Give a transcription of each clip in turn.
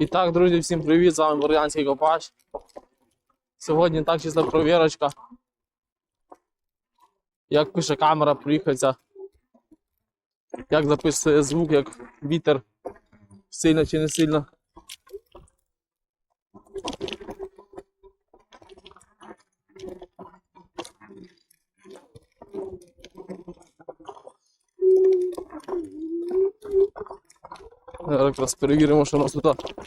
І так, друзі, всім привіт! З вами Борянський Копач. Сьогодні так числа провірочка. Як пише камера, приїхаться. Як записує звук, як вітер сильно чи не сильно. Зараз перевіримо, що у нас тут.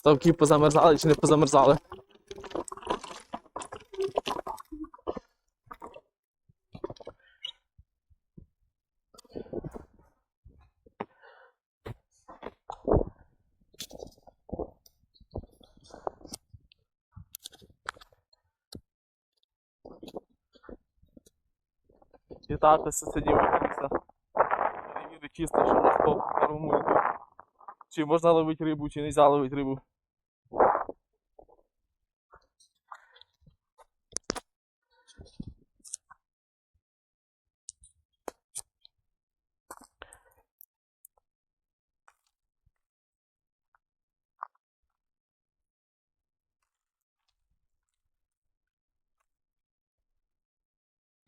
Ставки позамерзали чи не позамерзали. Так ось сидімо чисто, що на стоп кормують. Чи можна ловити рибу, чи не можна ловити рибу.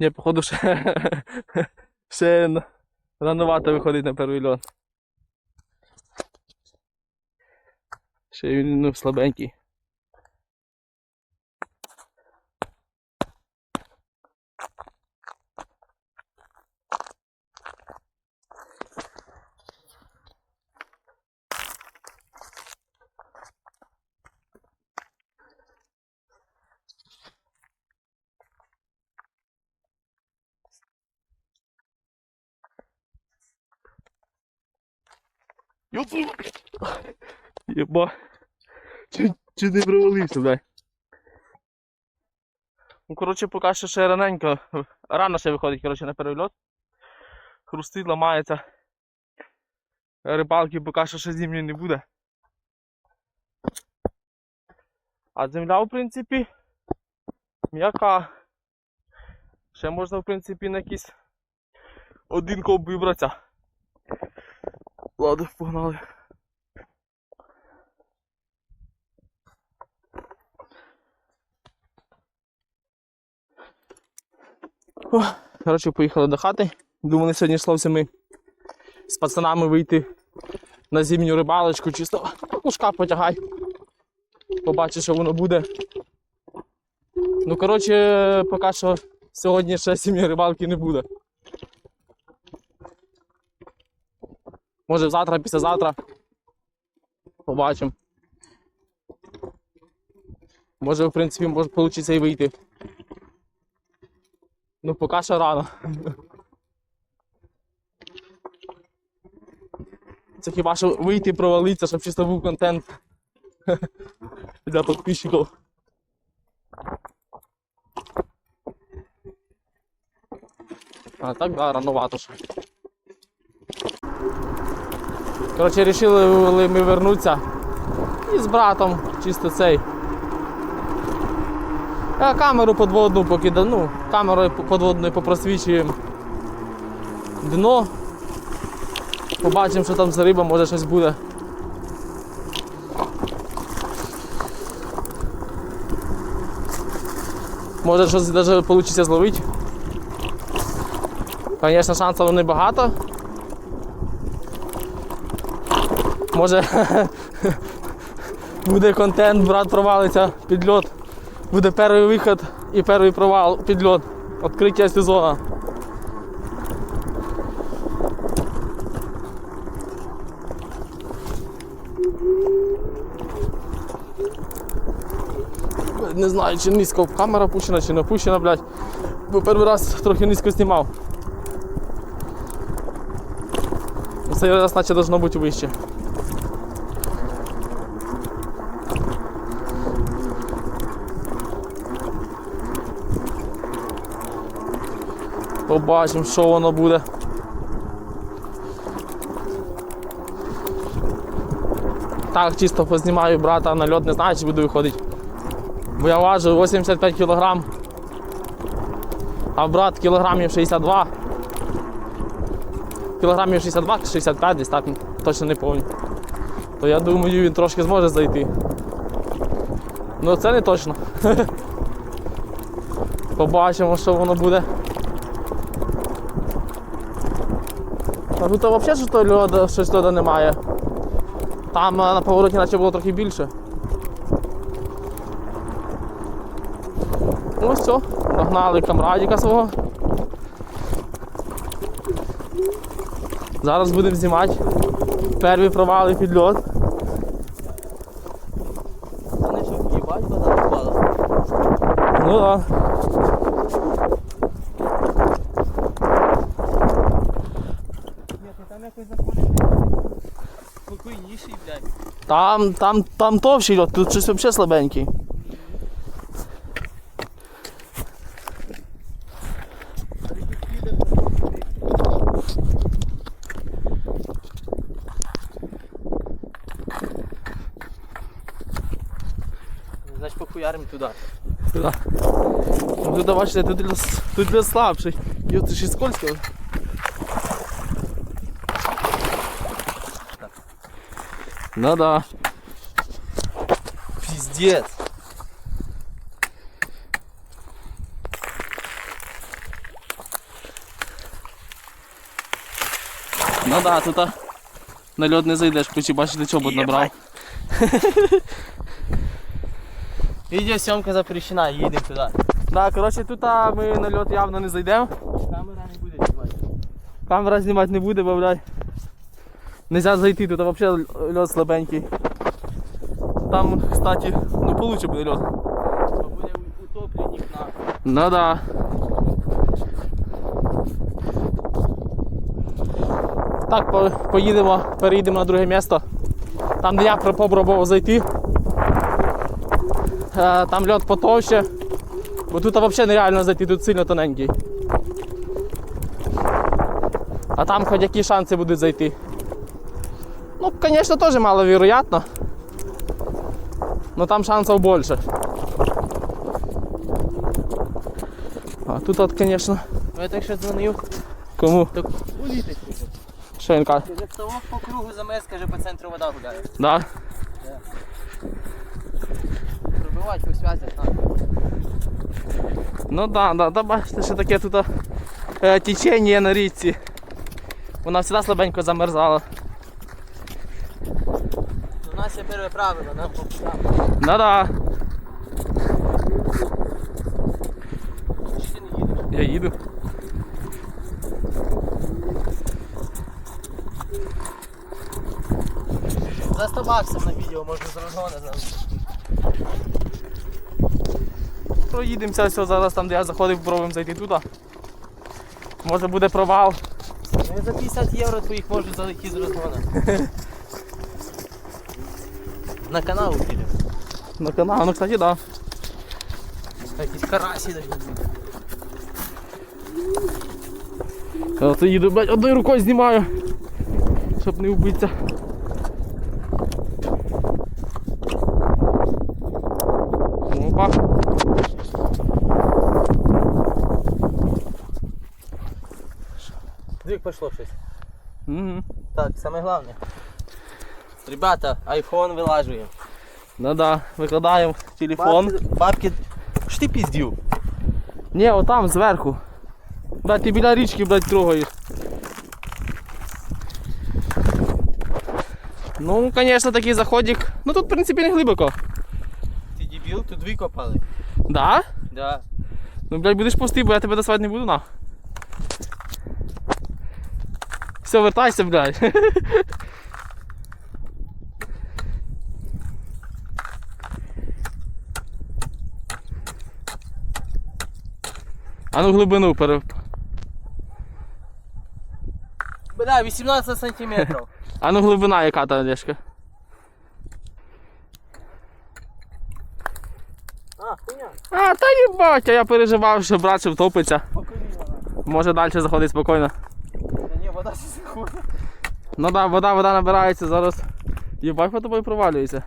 Ні, походу ще, ще ранувато рановато виходить на перший льот. Ще він ну, слабенький. Єба. Чи, чи не провалився, дай. Ну, коротше, поки що ще раненько. Рано ще виходить, коротше, на перельот. Хрустить, ламається. Рибалки поки що ще зимньої не буде. А земля, в принципі, м'яка. Ще можна, в принципі, на якийсь один коп вибратися. Ладно, погнали. О, поїхали до хати. Думали сьогодні з хлопцями з пацанами вийти на зимню рибалочку, чисто лужка потягай. Побачу, що воно буде. Ну, коротше, поки що сьогодні ще зимньої рибалки не буде. Може завтра, післязавтра. Побачимо. Може, в принципі, може вийде і вийти. Ну, поки що рано. Це хіба що вийти і провалитися, щоб чисто був контент для підписчиків. А так, да, рановато ще. Коротше, вирішили ми вернутися і з братом чисто цей. А камеру подводну покида, ну, камерою подводною попросвічуємо дно. Побачимо, що там за риба, може щось буде. Може щось навіть вийде зловити. Звісно, шансів небагато. Може буде контент, брат провалиться під льот. Буде перший виход і перший провал під льот. Відкриття сезону. Не знаю, чи низько камера пущена, чи не опущена, блядь. Бо перший раз трохи низько знімав. Цей раз наче должно бути вище. Побачимо, що воно буде. Так, чисто познімаю брата на льот, не знаю, чи буду виходити. Бо я важу 85 кг. А брат кілограмів 62. кілограмів 62-65 десь так, точно не пам'ятаю. То я думаю, він трошки зможе зайти. Ну це не точно. Побачимо, що воно буде. А тут взагалі що то льоду, щось льоду немає. Там е, на повороті наче було трохи більше. Ну все, догнали камрадіка свого. Зараз будемо знімати перві провали під льот. Ну так. Да. Ні, ти там якось заходити. Спокійніший, блядь. Там, там, там товщий льот, тут щось взагалі слабенький. Значить, похуярим туди. Да. Ну, Тут бачите, тут для, с- тут для слабших. Йо, це ще й скользко. Ну да. Піздець. Ну да, тут а, на льот не зайдеш, ключі бачите, чобот набрав. Відеосйомка запрещена, їдемо туди. Да, коротше, тут а, ми на льот явно не зайдемо. Камера не буде знімати. Камера знімати не буде, бо, блядь. Нельзя зайти, тут взагалі льот слабенький. Там, кстати, ну получше буде льот. Буде утопленник на. Ну да. Так, по- поїдемо, переїдемо на друге місто. Там, де я про- попробував зайти. Е, Там льот потовще. Бо тут взагалі нереально зайти, тут сильно тоненький. А там хоч які шанси будуть зайти. Ну, звісно, теж маловероятно. Но там шансів більше. А тут от, звісно, Ну, Я так що дзвонив, кому? так улітить. Що він каже? Як того по кругу замес, каже, по центру вода гуляє. Да? Пробивати по связях надо. Ну да, да, да, бачите, що таке тут е, течення на річці. Вона завжди слабенько замерзала. У нас є перше правило, по. Да-да, Чи ти не їдеш? я їду. За 100 баксів на відео можна з розгону нам. Проїдемося все зараз там, де я заходив, пробуємо зайти туди. Може буде провал. Ну, за 50 євро твоїх можуть залетіти з розгону. На канал піде. На канал, ну кстати, да. Карасі навіть будуть. Я то їду, блядь, одною рукою знімаю, щоб не вбитися. Опа. Двік пішло щось. Угу. Так, саме головне. Ребята, айфон вилажуємо. Ну да, викладаємо телефон. Бабки, бабки. Що ти піздів? Ні, отам зверху. Блядь, ти біля річки, блядь, трогаєш. Ну, звісно, такий заходик. Ну тут, в принципі, не глибоко. Ти дебіл, тут викопали. Да? Да. Ну, блядь, будеш пусти, бо я тебе доставати не буду, на. Все, вертайся, блядь. А ну глибину пере... Бля, 18 сантиметрів. А ну глибина яка та Олешка? А, хуйня. А, та їбать, а я переживав, що брат ще втопиться. Може далі заходить спокійно. Та ні, вода ще заходить. Ну да, вода, вода набирається зараз. Єбать по тобою провалюється.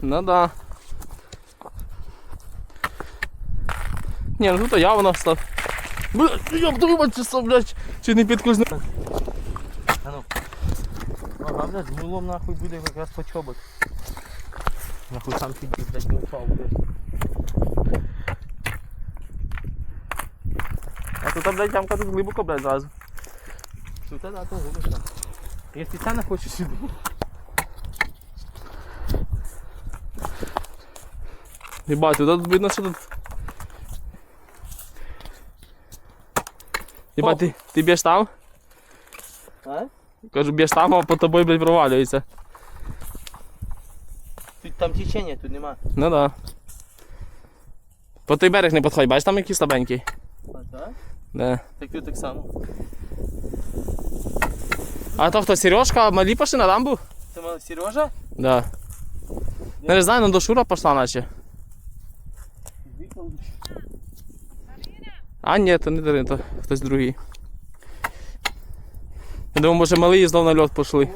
Ну да. Ні, ну тут явно став. Блядь, я думав, чи сам, блядь, чи не підкузне. А ну. Ага, блядь, з мулом нахуй буде якраз по чобот. Нахуй сам підів, блядь, не упав, блядь. А тут, блядь, ямка тут глибоко, блядь, зразу. Тут да, то глибоко. Я спеціально хочу сюди. Єбать, тут видно, що тут. Єбать, ти, ти б'єш там? А? Кажу, б'єш там, а по тобою, блядь, провалюється. Тут там течення, тут нема. Ну да. По той берег не підходь, бачиш там який слабенький? А, так? Да. Так тут так само. А то хто, Сережка, малі пішли на дамбу? Це мав Сережа? Да. Я не знаю, ну до Шура пішла наче. А ні, то не Дарин, то хтось другий. Я думаю, може малий знов на льот пішли.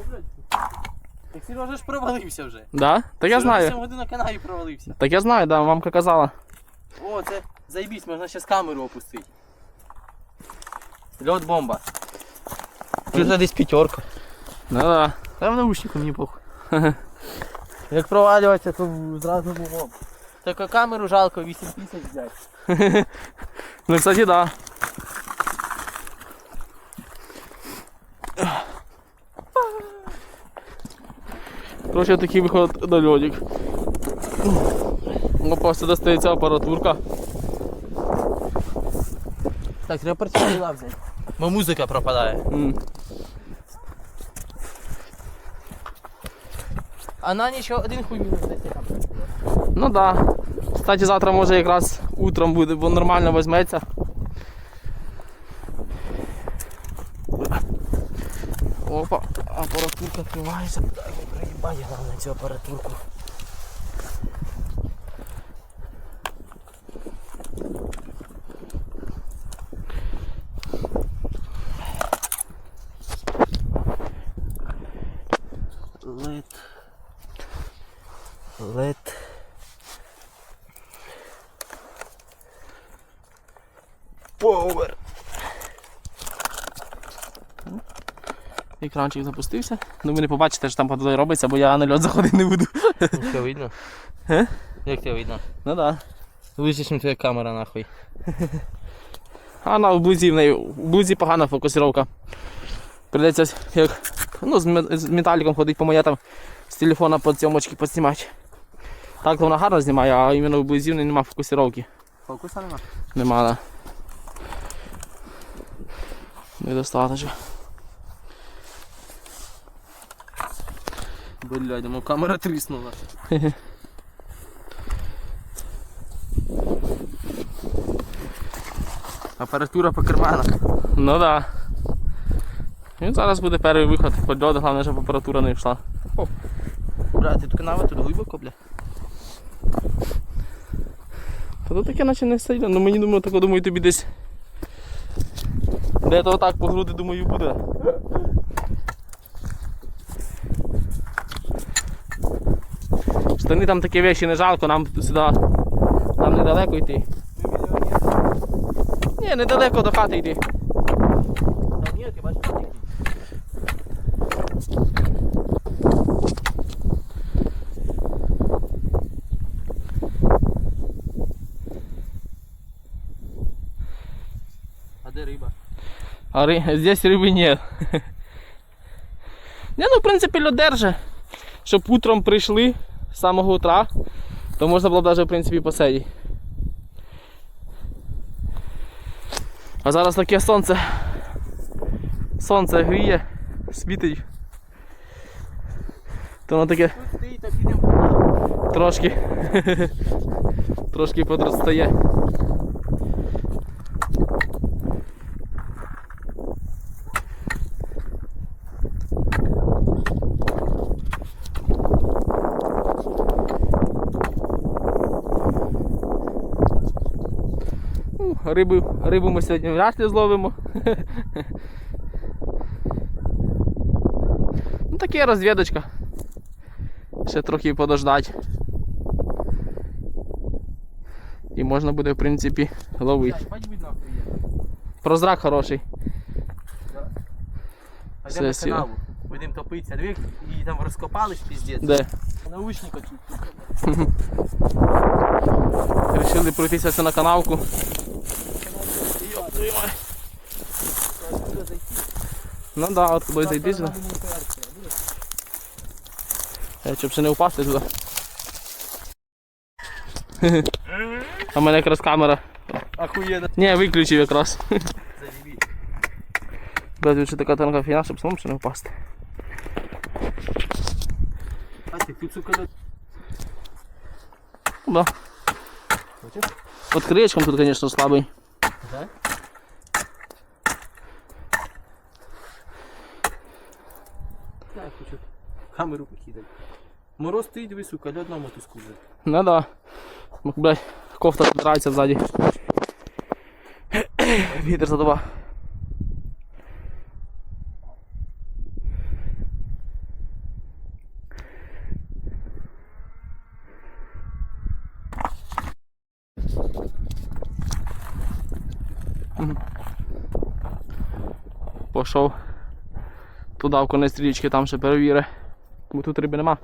Так Сережа ж провалився вже. Да? Так я знаю. 7 годин на каналі провалився. Так я знаю, да, мамка казала. О, це заїбісь, можна ще з камеру опустити. Льот бомба. Тут десь п'ятерка. Ну да. Та в наушнику мені похуй. Як провалюватися, то зразу було. Тільки камеру жалко 8 тисяч взяти. Ну, кстати, да. Короче, такий виход на льодик. Ну, просто достається апаратурка. Так, треба партикула взяти. Бо музика пропадає. М. А на ніч один хуй мінус десь там. Ну да. Кстати, завтра може якраз утром буде, бо нормально візьметься. Опа, апаратурка відкривається. я на цю апаратурку. Екранчик запустився. Ну ви не побачите, що там водою робиться, бо я на льот заходити не буду. Все видно? Е? Як тебе видно? Ну да. Лучше, ніж твоя камера нахуй. А на вблизі в неї вблизі погана фокусировка. Придеться як ну, з, з металіком ходить по монетам з телефона під зйомочки підснімати. Так то вона гарно знімає, а іменно вблизі в неї немає фокусировки. Фокуса нема? Нема, да. Недостаточно. Блядь, думаю, камера тріснула. Апаратура по карманах. Ну да. І зараз буде перший виход під льод, головне, щоб апаратура не йшла. Брат, тут канава тут глибоко, бля. Та тут таке наче не сильно, ну мені думаю, так думаю, тобі десь. Де то так по груди, думаю, буде. Штани там такі вещі не жалко, нам сюди. Нам недалеко йти. Ні, недалеко до хати бачиш. А де риба? А ри... здесь риби нет. Не, ну в принципі льод держи. Щоб утром прийшли з самого утра, то можна було б навіть в принципі посидіти. А зараз таке сонце. Сонце гріє, світить. То воно таке трошки. трошки подростає. Ну, Рибу, рибу ми сьогодні вряд ли зловимо. ну таке розвідочка. Ще трохи подождать. І можна буде, в принципі, ловити. Прозрак хороший. А Все, сіла. канаву. Будемо топитися. Диви, і там розкопались піздець. Де? Наушника чуть. Рішили пройтися на канавку. Ну да, от зайти сюди. Е, Щоб ще не впасти туди. А в мене якраз камера. Охуєнно. Ні, виключив якраз. Блядь, ще така тонка фіна, щоб самому ще не впасти. А ти тут, сука, да. Хочеш? От кричком тут, звісно, слабий. Так? Я хочу камеру покидати. Мороз стоїть, диви, сука, льод на мотузку вже. Ну да. Ну, Блядь, кофта подирається ззаді. Вітер задував. Мгм. Пішов туди в конець річки, там ще перевіри. Бо тут риби нема.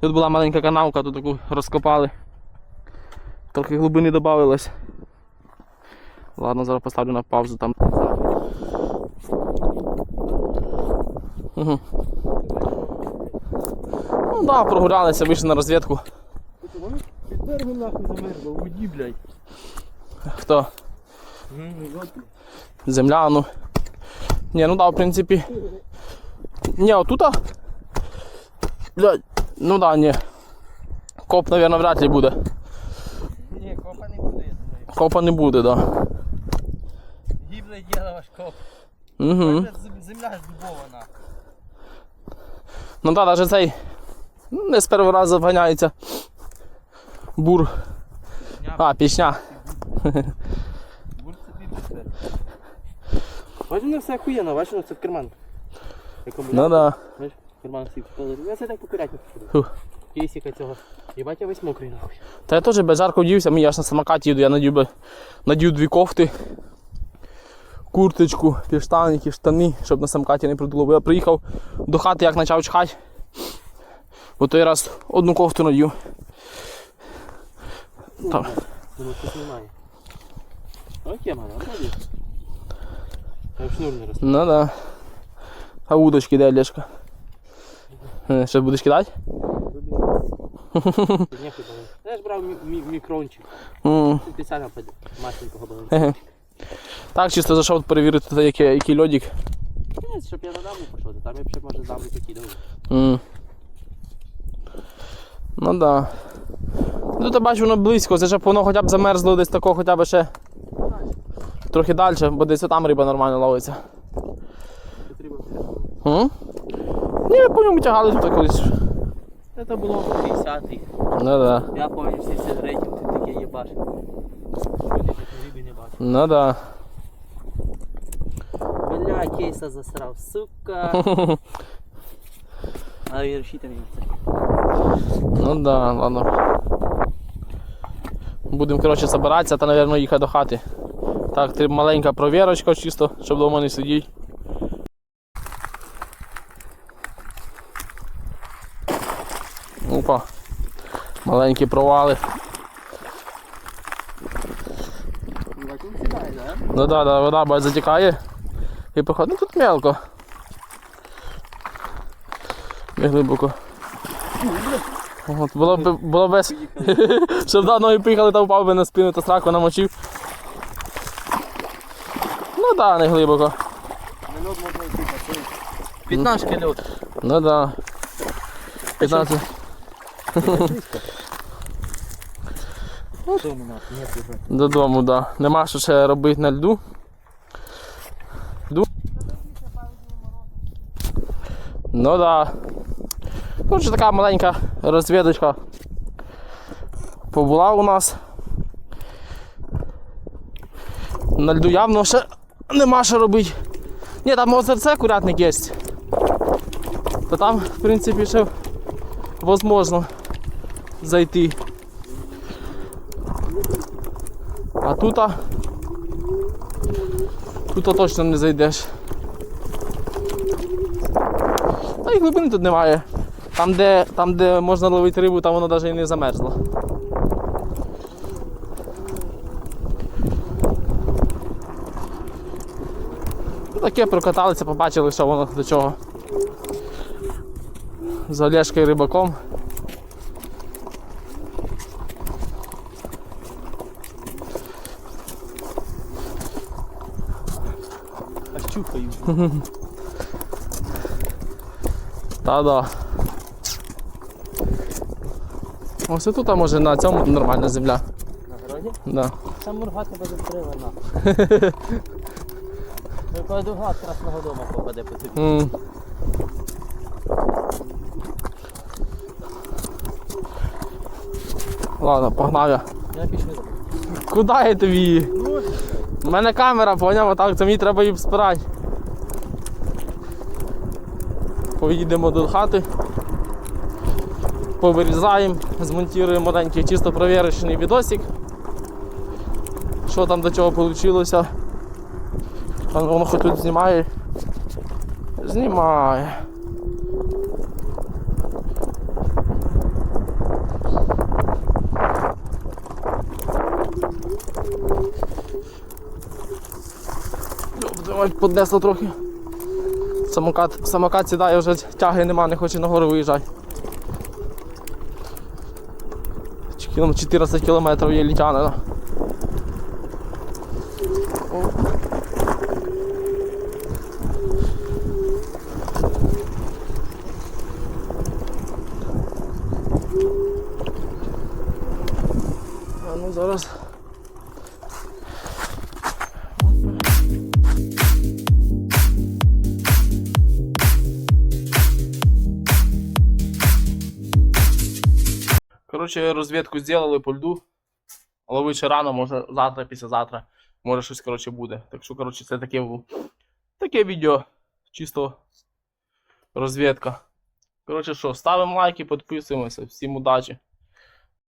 Тут була маленька канавка, тут таку розкопали. Трохи глибини додавилось. Ладно, зараз поставлю на паузу там. Угу. Ну так, да, прогулялися, вийшли на розвідку. Хто? Земля, ну. Ні, ну да, в принципі. Ні, отута. Блядь, ну да, ні. Коп, мабуть, вряд ли буде. Ні, копа не буде, я. Копа не буде, да. Гібне діло ваш коп. Угу. Це Земля здубована. Ну так, навіть цей не з першого разу вганяється. Бур. А, пічня. Будь собі тепер. Бачиш, воно все охуєнно, бачиш, воно це в. Якому Ну да. Карман всі положив. Я це так покурять не Фух. буду. Цього. Єбать, я весь мокрий нахуй. Та я теж без жарко вдівся, мені аж на самокаті їду, я надів, надів дві кофти, курточку, піштаники, штани, щоб на самокаті не придуло. Бо я приїхав до хати, як почав чхати. Бо той раз одну кофту надів. Там. Думаю, щось немає. Окей, мама, вроді. Там шнур не росте. Ну да. А удочки де Олешка? Ще будеш кидати? Я ж брав мі- мі- мікрончик. М. Спеціально під масленького балансу. Так, чисто зайшов перевірити, який, льодик. Ні, щоб я на дамбу пішов, то там я б ще може дамбу покидав. М. Ну да. Ну тут я бачу воно близько, це ж воно хоча б замерзло десь такого хоча б ще трохи далі, бо десь там риба нормально ловиться. Риба М? Ні, ми по ньому тягали тут колись. Це було в 50-х. Ну да. Я пам'ятаю, в 73-м ти таке їбашив. Ну да. Бля, кейса засрав, сука. А він не це. Ну да, ладно. Будемо, коротше, збиратися та, мабуть, їхати до хати. Так, три маленька провірочка чисто, щоб вдома не сидіти. Опа. Маленькі провали. Ну да, да, вода бать затікає. І походу, ну тут мелко. Не глибоко. От, було б було без. Щоб да, ноги поїхали та впав би на спину та сраку намочив. Ну да, не глибоко. П'ятнашка льод. Ну да. 15. Ну. Додому, да. Нема що ще робити на льду. Ну да. Коротше, така маленька розвідочка побула у нас. На льду явно ще нема що робити. Ні, там озерце курятник є. то там, в принципі, ще возможно зайти. А тут, тут точно не зайдеш. Та й глибини тут немає. Там, де, там, де можна ловити рибу, там воно навіть і не замерзло. Ну, Таке прокаталися, побачили, що воно до чого. З Олешкою рибаком. Аж чухаю. Та-да. Ось тут, а може на цьому нормальна земля. На городі? Да. Там мурга тебе застрелена. Викладу гад красного дома попаде по тобі. М. Ладно, погнав я. Я пішли. Куди я тобі? У мене камера, поняв, отак, то мені треба її спирати. Поїдемо до хати. Повирізаємо, змонтуємо маленький чисто провірочний відосик. Що там до чого вийшло. Воно хоч тут знімає. Знімає. Давай поднесло трохи. Самокат, самокат сідає, вже тяги нема, не хоче нагору виїжджати. Чи 14 кілометрів є літянина. Коротше, розвідку зробили по льду. Але ще рано, може завтра, післязавтра, може щось коротше, буде. Так що, коротше, це таке, таке відео. Чисто розвідка. Коротше що, ставимо лайки, підписуємося. Всім удачі!